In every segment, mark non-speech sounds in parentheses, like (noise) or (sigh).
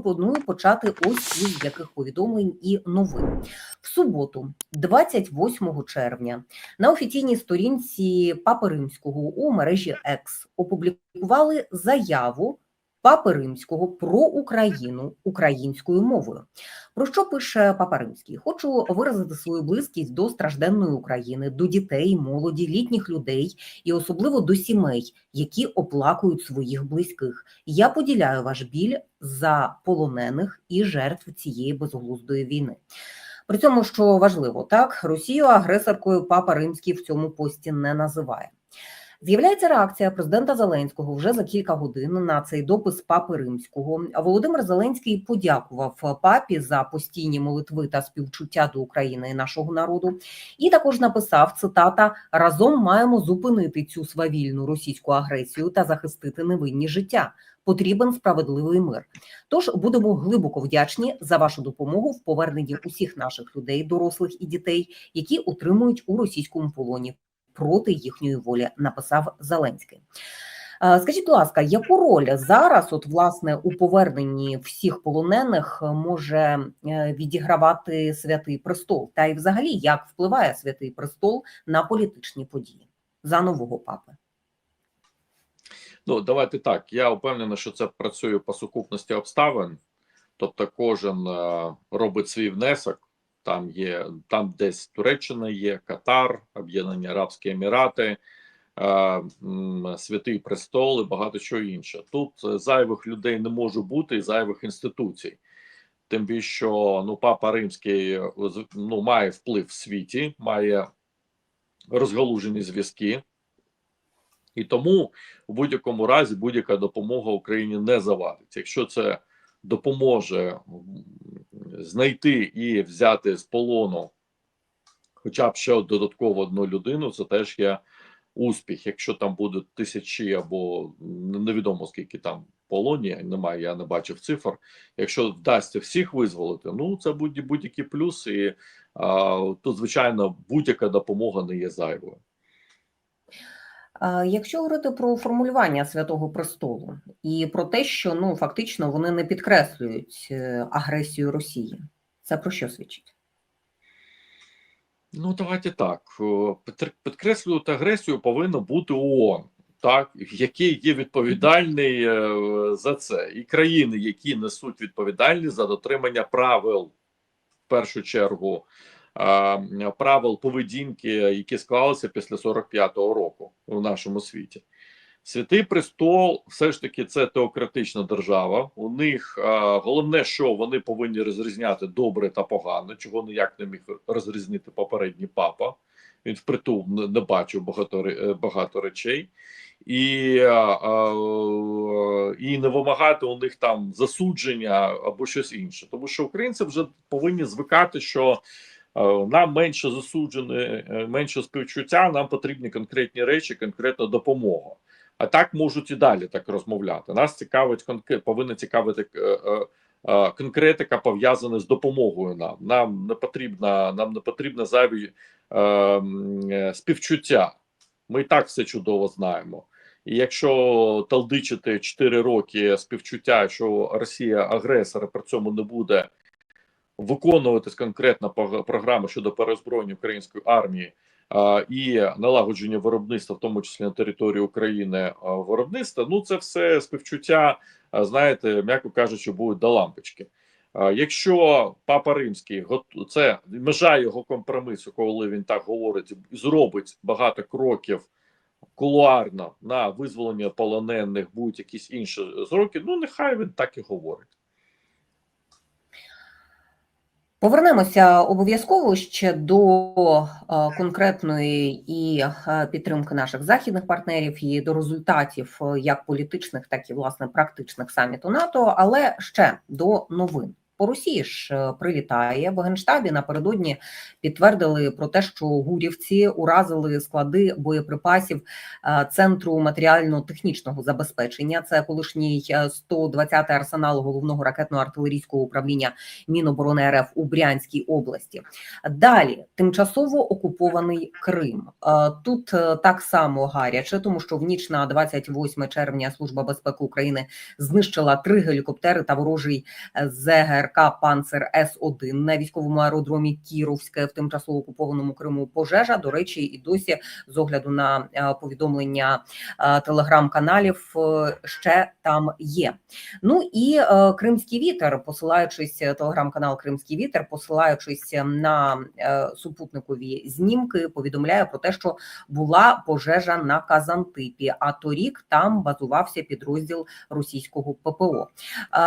пропоную почати ось із яких повідомлень і новин. В суботу, 28 червня, на офіційній сторінці Папи Римського у мережі X опублікували заяву Папи Римського про Україну українською мовою. Про що пише Папа Римський? Хочу виразити свою близькість до стражденної України, до дітей, молоді, літніх людей і особливо до сімей, які оплакують своїх близьких. Я поділяю ваш біль за полонених і жертв цієї безглуздої війни. При цьому, що важливо, так Росію агресоркою Папа Римський в цьому пості не називає. З'являється реакція президента Зеленського вже за кілька годин на цей допис папи римського. Володимир Зеленський подякував папі за постійні молитви та співчуття до України і нашого народу. І також написав цитата: разом маємо зупинити цю свавільну російську агресію та захистити невинні життя. Потрібен справедливий мир. Тож будемо глибоко вдячні за вашу допомогу в поверненні усіх наших людей, дорослих і дітей, які утримують у російському полоні проти їхньої волі, написав Зеленський. Е, Скажіть, будь ласка, яку роль зараз, от власне, у поверненні всіх полонених може е, відігравати святий престол? Та й взагалі як впливає святий престол на політичні події за нового папи? Ну, давайте так. Я впевнений, що це працює по сукупності обставин, тобто кожен е, робить свій внесок. Там є там, десь Туреччина є, Катар, Об'єднані Арабські Емірати, е, Святий Престол і багато чого інше. Тут е, зайвих людей не може бути і зайвих інституцій. Тим більше, що ну, Папа Римський е, ну, має вплив в світі, має розгалужені зв'язки. І тому у будь-якому разі будь-яка допомога Україні не завадить. Якщо це допоможе знайти і взяти з полону хоча б ще додатково одну людину, це теж є успіх. Якщо там будуть тисячі або невідомо скільки там полоні, немає, я не бачив цифр. Якщо вдасться всіх визволити, ну це будь- будь-який плюс, і а, тут, звичайно, будь-яка допомога не є зайвою. Е, Якщо говорити про формулювання святого престолу і про те, що ну фактично вони не підкреслюють е, агресію Росії, це про що свідчить? Ну, давайте так. Підкреслювати агресію повинно бути ООН, так, який є відповідальний е, за це, і країни, які несуть відповідальність за дотримання правил, в першу чергу, е, правил поведінки, які склалися після 45-го року у нашому світі. Святий престол, все ж таки, це теократична держава. У них е, головне, що вони повинні розрізняти добре та погане, чого ніяк не міг розрізнити попередній папа. Він впритул не, не бачив багато, е, багато речей, і, е, е, і не вимагати у них там засудження або щось інше. Тому що українці вже повинні звикати, що нам менше засуджене, е, менше співчуття, нам потрібні конкретні речі, конкретна допомога. А так можуть і далі так розмовляти. Нас цікавить повинна цікавити е, е, е, конкретика пов'язана з допомогою нам. Нам не потрібна, нам не потрібно зайві е, е, співчуття. Ми і так все чудово знаємо. І якщо талдичити 4 роки співчуття, що Росія агресор, при цьому не буде виконуватись конкретна програма щодо перезброєння української армії а, і налагодження виробництва, в тому числі на території України а, виробництва, ну це все співчуття, а, знаєте, м'яко кажучи, будуть до лампочки. А, Якщо папа римський це межа його компромісу, коли він так говорить, зробить багато кроків кулуарно на визволення полонених, будуть якісь інші зроки, ну нехай він так і говорить. Повернемося обов'язково ще до е, конкретної і е, підтримки наших західних партнерів і до результатів е, як політичних, так і власне практичних саміту НАТО. Але ще до новин. По Росії ж е, прилітає в генштабі. Напередодні підтвердили про те, що гурівці уразили склади боєприпасів е, центру матеріально-технічного забезпечення. Це колишній е, 120-й арсенал головного ракетно-артилерійського управління Міноборони РФ у Брянській області. Далі тимчасово окупований Крим. Е, Тут е, так само гаряче, тому що в ніч на 28 червня Служба безпеки України знищила три гелікоптери та ворожий е, ЗГРК Панцер С 1 на військовому аеродромі Кіровське в тимчасово окупованому Криму. Пожежа до речі, і досі з огляду на е, повідомлення е, телеграм-каналів е, ще там є. Ну і Кримський вітер, посилаючись телеграм-канал Кримський вітер, посилаючись на супутникові знімки, повідомляє про те, що була пожежа на Казантипі. А торік там базувався підрозділ російського ППО.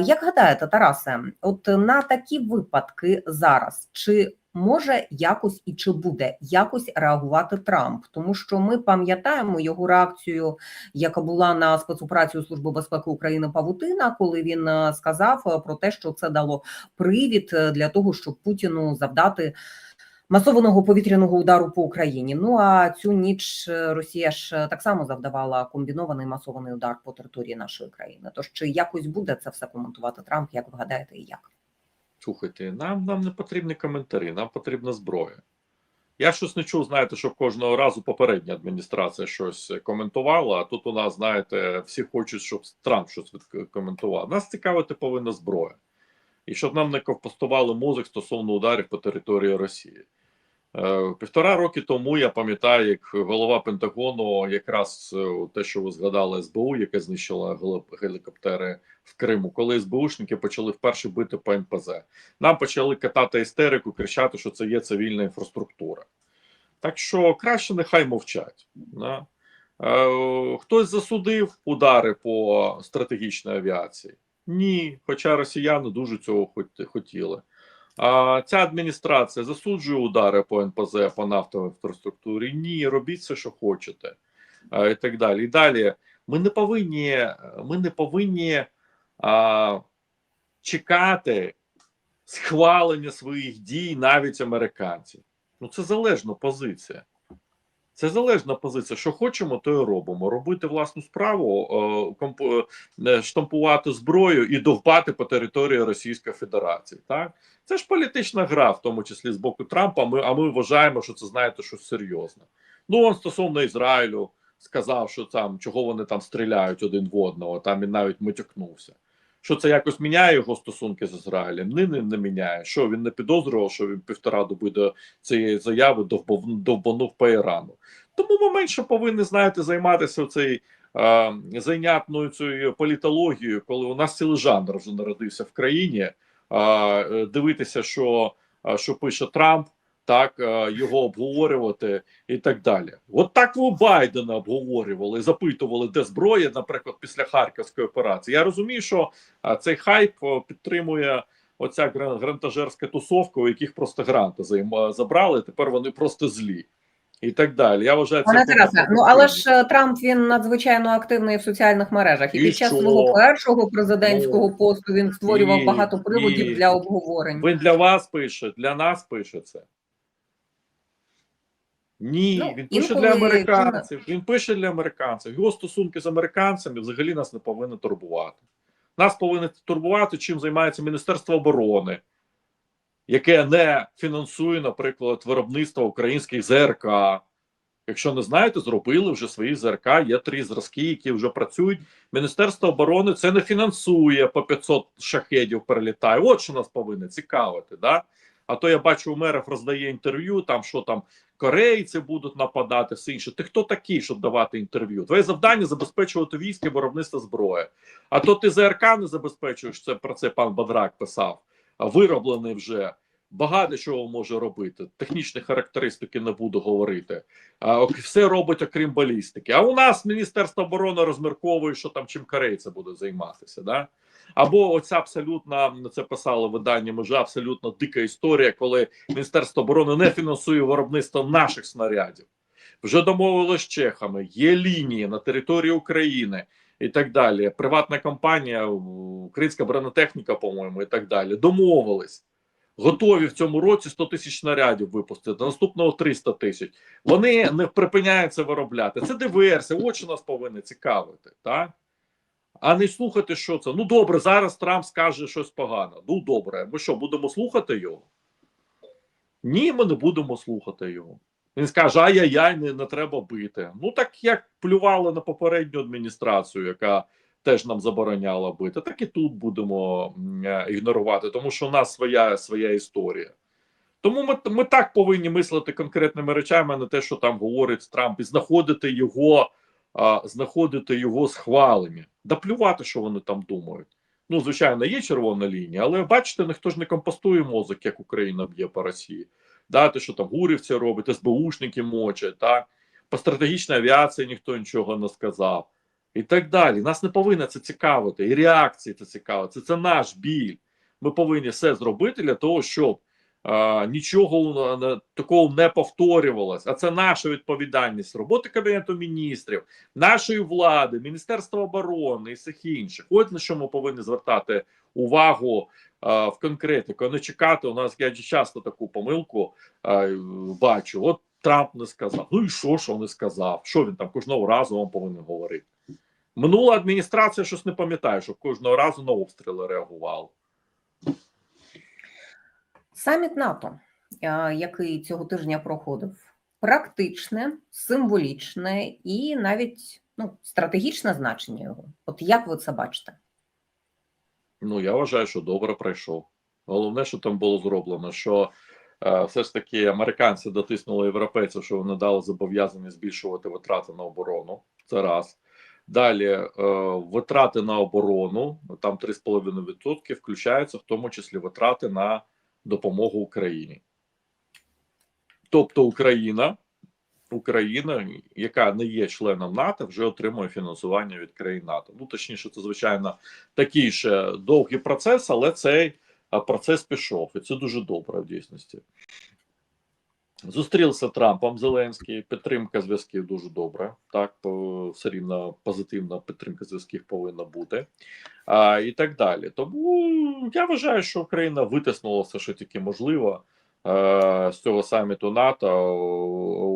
Як гадаєте, Тарасе, от на такі випадки зараз чи може якось і чи буде якось реагувати Трамп? Тому що ми пам'ятаємо його реакцію, яка була на спецоперацію Служби безпеки України Павутина, коли він е, сказав е, про те, що це дало привід е, для того, щоб Путіну завдати. Масованого повітряного удару по Україні. Ну а цю ніч е, Росія ж е, так само завдавала комбінований масований удар по території нашої країни. Тож чи якось буде це все коментувати Трамп? Як ви гадаєте, і як? Слухайте, нам, нам не потрібні коментарі, нам потрібна зброя. Я щось не чув, знаєте, що кожного разу попередня адміністрація щось коментувала, а тут у нас, знаєте, всі хочуть, щоб Трамп щось відкоментував. Нас цікавити повинна зброя. І щоб нам не ковпостували мозок стосовно ударів по території Росії. Е, Півтора роки тому я пам'ятаю, як голова Пентагону, якраз е, те, що ви згадали, СБУ, яке знищило гелікоптери в Криму, коли СБУшники почали вперше бити по НПЗ. Нам почали катати істерику, кричати, що це є цивільна інфраструктура. Так що краще нехай мовчать. Е, хтось засудив удари по стратегічній авіації? Ні, хоча росіяни дуже цього хотіли. А ця адміністрація засуджує удари по НПЗ, по нафтовій інфраструктурі. Ні, робіть все, що хочете, а, і так далі. І далі ми не повинні, ми не повинні а, чекати схвалення своїх дій навіть американців. Ну це залежна позиція. Це залежна позиція. Що хочемо, то і робимо. Робити власну справу, е, е, штампувати зброю і довбати по території Російської Федерації. Так це ж політична гра, в тому числі з боку Трампа. Ми, а ми вважаємо, що це знаєте щось серйозне. Ну он стосовно Ізраїлю сказав, що там чого вони там стріляють один в одного. Там він навіть матюкнувся. Що це якось міняє його стосунки з Ізраїлем? Ні, не, не міняє. Що він не підозрював, що він півтора доби до цієї заяви довбанув по Ірану. Тому ми менше повинні знаєте займатися цей е, зайнятною цією політологією, коли у нас цілий жанр вже народився в країні. е, дивитися, що, що пише Трамп, так е, його обговорювати і так далі. От так ви Байдена обговорювали, запитували, де зброя, наприклад, після харківської операції. Я розумію, що е, цей хайп е, підтримує. Оця гран- грантажерська тусовка, у яких просто гранти забрали, тепер вони просто злі і так далі. Я вважаю, це просто ну але ж Трамп він надзвичайно активний в соціальних мережах, і, І під час що? свого першого президентського Ну, посту він створював і- багато приводів і- для обговорень. Він для вас пише, для нас пише це. Ні, Ну, він пише інколи для американців. Він пише для американців. Його стосунки з американцями взагалі нас не повинні турбувати. Нас повинні турбувати, чим займається Міністерство оборони, яке не фінансує, наприклад, виробництво українських ЗРК. Якщо не знаєте, зробили вже свої ЗРК. Є три зразки, які вже працюють. Міністерство оборони це не фінансує по 500 шахедів перелітає. От що нас повинно цікавити. Да? А то я бачу, у мерів роздає інтерв'ю, там що там корейці будуть нападати, все інше. Ти хто такий, щоб давати інтерв'ю? Твоє завдання забезпечувати військ виробництво зброї. А то ти ЗРК не забезпечуєш. Це про це пан Бадрак писав. Вироблений вже багато чого може робити. Технічні характеристики не буду говорити. Все робить окрім балістики. А у нас Міністерство оборони розмірковує, що там чим корейці буде займатися. Да? Або оця абсолютно це писали видання межа, абсолютно дика історія, коли Міністерство оборони не фінансує виробництво наших снарядів. Вже домовилось з чехами, є лінії на території України, і так далі. Приватна компанія, українська бронетехніка, по-моєму, і так далі. Домовились. Готові в цьому році 100 тисяч снарядів випустити, наступного 300 тисяч. Вони не припиняються виробляти. Це диверсія, що нас повинні цікавити, так? А не слухати, що це. Ну добре, зараз Трамп скаже щось погане. Ну добре, ми що, будемо слухати його? Ні, ми не будемо слухати його. Він скаже: ай-яй-яй, не, не треба бити. Ну так як плювали на попередню адміністрацію, яка теж нам забороняла бити, так і тут будемо е, ігнорувати, тому що у нас своя своя історія. Тому ми, ми так повинні мислити конкретними речами, а не те, що там говорить Трамп, і знаходити його, а, знаходити його схвалення. Да плювати, що вони там думають. Ну, звичайно, є червона лінія, але бачите, ніхто ж не компостує мозок, як Україна б'є по Росії. Да, те, що там гурівці робить, СБУшники мочать, так? по стратегічній авіації ніхто нічого не сказав. І так далі. Нас не повинно це цікавити, і реакції це цікавить. Це, це наш біль. Ми повинні все зробити для того, щоб нічого такого не повторювалось. А це наша відповідальність роботи Кабінету міністрів, нашої влади, Міністерства оборони і всіх інших. От на що ми повинні звертати увагу в конкретику, не чекати. У нас я часто таку помилку а, бачу. От Трамп не сказав. Ну і що, що не сказав? Що він там кожного разу вам повинен говорити? Минула адміністрація щось не пам'ятає, що кожного разу на обстріли реагувала. Саміт НАТО, е, який цього тижня проходив, практичне, символічне і навіть ну, стратегічне значення його. От як ви це бачите? Ну, я вважаю, що добре пройшов. Головне, що там було зроблено, що е, все ж таки американці дотиснули європейців, що вони дали зобов'язання збільшувати витрати на оборону. Це раз. Далі е, витрати на оборону, там 3,5% включаються, в тому числі витрати на допомогу Україні. Тобто Україна, Україна, яка не є членом НАТО, вже отримує фінансування від країн НАТО. Ну точніше, це звичайно такий ще довгий процес, але цей процес пішов, і це дуже добре в дійсності. Зустрівся Трампом Зеленський, підтримка зв'язків дуже добра. Так, все рівно позитивна підтримка зв'язків повинна бути. А, і так далі. Тому я вважаю, що Україна витиснула все, що тільки можливо е, з цього саміту НАТО.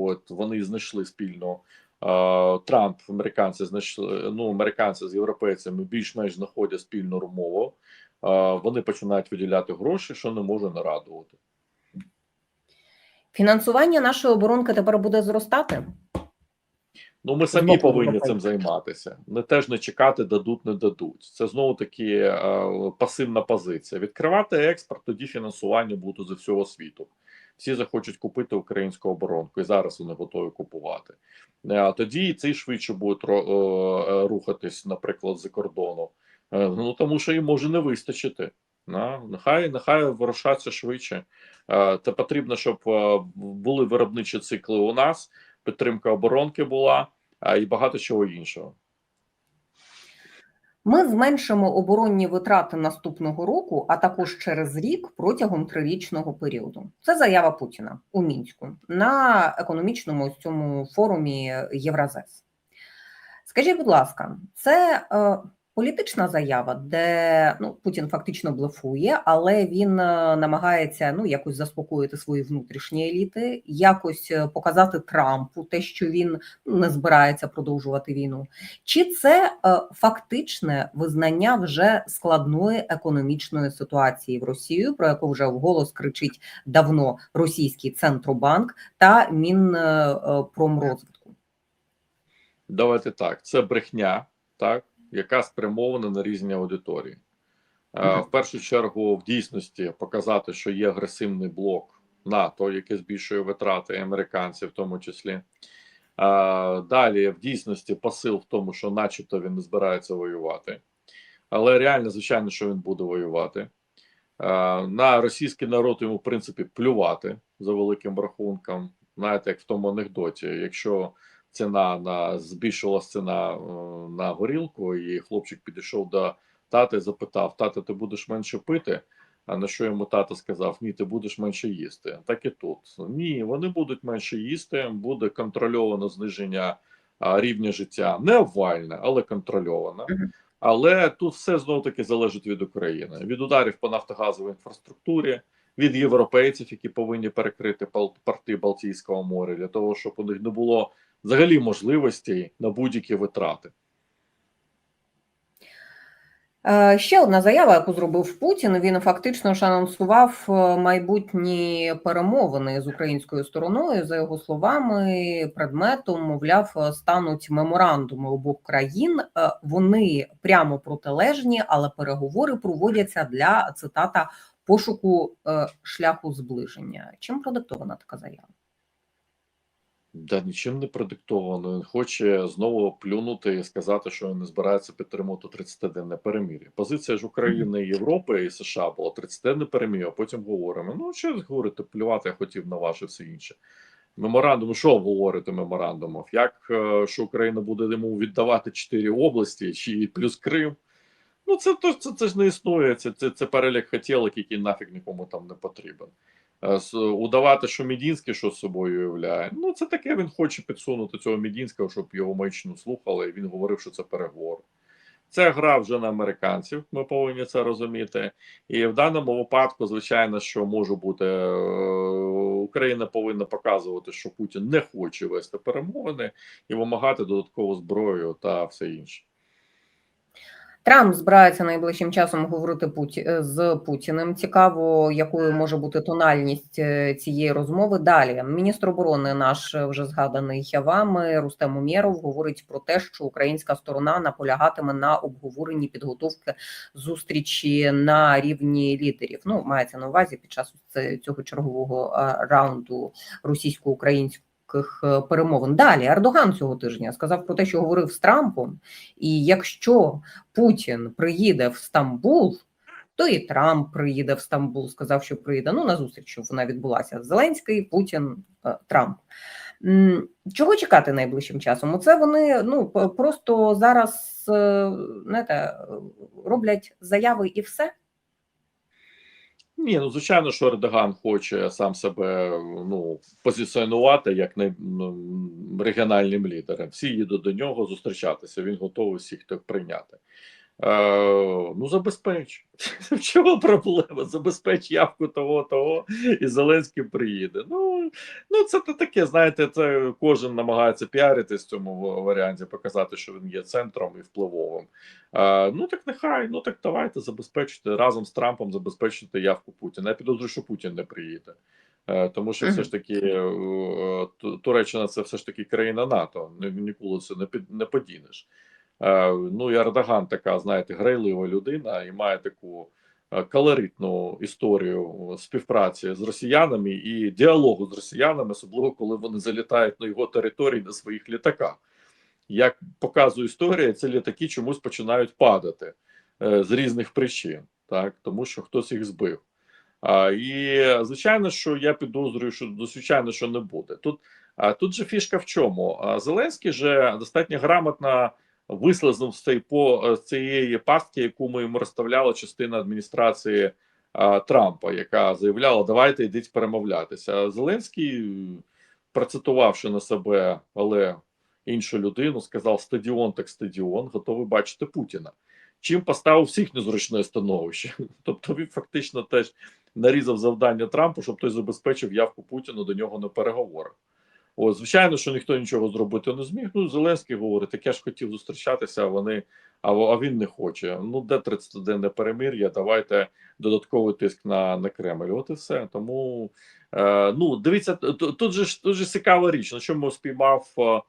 От вони знайшли спільно. е, Трамп, американці знайшли ну, американці з європейцями більш-менш знаходять спільну розмову. Е, Вони починають виділяти гроші, що не може не радувати. Фінансування нашої оборонки тепер буде зростати? Ну, ми самі Знову повинні європейці. цим займатися. Не теж не чекати, дадуть, не дадуть. Це знову таки е, пасивна позиція. Відкривати експорт, тоді фінансування буде з всього світу. Всі захочуть купити українську оборонку, і зараз вони готові купувати. Е, тоді і ці швидше ро- е, е, рухатись, наприклад, за кордону. Е, ну тому що їм може не вистачити. На, нехай нехай вирушаться швидше. Е, Це потрібно, щоб е, були виробничі цикли у нас, підтримка оборонки була а, і багато чого іншого. Ми зменшимо оборонні витрати наступного року, а також через рік протягом трирічного періоду. Це заява Путіна у мінську на економічному цьому форумі Євразес. Скажіть, будь ласка, це е, політична заява, де ну Путін фактично блефує, але він е, намагається ну якось заспокоїти свої внутрішні еліти, якось е, показати Трампу те, що він не збирається продовжувати війну. Чи це е, фактичне визнання вже складної економічної ситуації в Росію, про яку вже вголос кричить давно російський центробанк та Мінпромрозвитку? Давайте так. Це брехня, так, яка спрямована на різні аудиторії. Е, В першу чергу, в дійсності показати, що є агресивний блок НАТО, який збільшує витрати і американці, в тому числі. Е, Далі, в дійсності, посил в тому, що, начебто, він не збирається воювати. Але реально, звичайно, що він буде воювати. Е, На російський народ йому, в принципі, плювати за великим рахунком. Знаєте, як в тому анекдоті, якщо ціна на збільшилась ціна е, на горілку, і хлопчик підійшов до тата і запитав: Тата, ти будеш менше пити? А на що йому тато сказав: Ні, ти будеш менше їсти. Так і тут. Ні, вони будуть менше їсти, буде контрольоване зниження рівня життя, не обвальне, але контрольоване. Але тут все знову таки залежить від України, від ударів по нафтогазовій інфраструктурі, від європейців, які повинні перекрити порти Балтійського моря, для того, щоб у них не було взагалі можливостей на будь-які витрати. Е, Ще одна заява, яку зробив Путін. Він фактично ж анонсував е, майбутні перемовини з українською стороною. За його словами, предметом, мовляв, стануть меморандуми обох країн. Е, Вони прямо протилежні, але переговори проводяться для цитата пошуку шляху зближення. Чим продиктована така заява? Да нічим не продиктовано. Він хоче знову плюнути і сказати, що він не збирається підтримувати 30-денне перемир'я. Позиція ж України, Європи і США була 30-денне перемир'я, а потім говоримо: ну що говорити, плювати я хотів на ваше все інше. Меморандум, що обговорити меморандумів? Як е, що Україна буде йому віддавати чотири області, чи плюс Крим? Ну, це то це, це ж не існує. Це, це, це перелік хотілок, який нафіг нікому там не потрібен. Е, Удавати, що Мідінський що з собою уявляє. Ну, це таке він хоче підсунути цього Мідінського, щоб його маячну слухали, і він говорив, що це переговори. Це гра вже на американців, ми повинні це розуміти. І в даному випадку, звичайно, що може бути е, Україна повинна показувати, що Путін не хоче вести перемовини і вимагати додаткову зброю та все інше. Трамп збирається найближчим часом говорити Путі... е, з Путіним. Цікаво, якою може бути тональність е, цієї розмови. Далі міністр оборони, наш е, вже згаданий вами, Рустем Умєров, говорить про те, що українська сторона наполягатиме на обговоренні підготовки зустрічі на рівні лідерів. Ну мається на увазі під час цього чергового раунду російсько-українського. Е, Перемовин далі Ердоган цього тижня сказав про те, що говорив з Трампом, і якщо Путін приїде в Стамбул, то і Трамп приїде в Стамбул, сказав, що приїде. Ну, на зустріч, щоб вона відбулася. Зеленський, Путін, е, Трамп. Чого чекати найближчим часом? Оце вони ну просто зараз е, знаєте, роблять заяви і все. Ні, ну звичайно, що Ердоган хоче сам себе ну позиціонувати як най, ну, регіональним лідером. Всі їдуть до нього зустрічатися. Він готовий всіх так прийняти. Е, ну забезпеч. (laughs) В чому проблема? Забезпеч явку того, того, і Зеленський приїде. Ну, ну це таке. Знаєте, це кожен намагається піаритись в цьому варіанті, показати, що він є центром і впливовим. Е, ну так нехай, ну так давайте забезпечити разом з Трампом забезпечити явку Путіна. Я підозрюю, що Путін не приїде. Е, Тому що все ж таки е, Ту- Туреччина це все ж таки країна НАТО. Ні- Ніколи це не під не подінеш. Е, Ну і Ердоган така, знаєте, грайлива людина і має таку е, колоритну історію співпраці з росіянами і діалогу з росіянами, особливо коли вони залітають на його території на своїх літаках. Як показує історія, ці літаки чомусь починають падати е, з різних причин, так тому що хтось їх збив. А, і звичайно, що я підозрюю, що ну, звичайно, що не буде. Тут а, тут же фішка в чому? Зеленський же достатньо грамотно вислизнув з цієї по з цієї пастки, яку ми йому розставляла частина адміністрації а, Трампа, яка заявляла: давайте йдіть перемовлятися. Зеленський, процитувавши на себе, але іншу людину, сказав: стадіон так стадіон, готовий бачити Путіна. Чим поставив всіх незручне становище. (laughs) Тобто він фактично теж нарізав завдання Трампу, щоб той забезпечив явку Путіна до нього на переговорах. О, звичайно, що ніхто нічого зробити не зміг. Ну, Зеленський говорить, так я ж хотів зустрічатися, а вони, а, а він не хоче. Ну, де 30-денне перемир'я, давайте додатковий тиск на, на Кремль. От і все. Тому е, ну, дивіться, тут же ж тут же цікава річ, на чому спіймав е,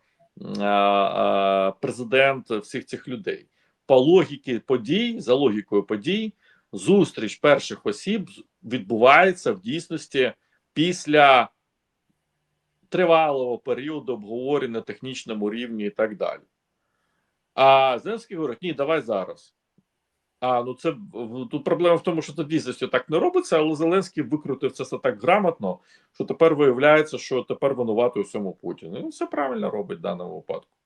е, президент всіх цих людей. По логіки подій, за логікою подій, зустріч перших осіб відбувається в дійсності після тривалого періоду обговорень на технічному рівні і так далі. А Зеленський говорить: ні, давай зараз. А ну це тут проблема в тому, що це дійсності так не робиться, але Зеленський викрутив це все так грамотно, що тепер виявляється, що тепер винуватий у всьому Путін. І він все правильно робить в даному випадку.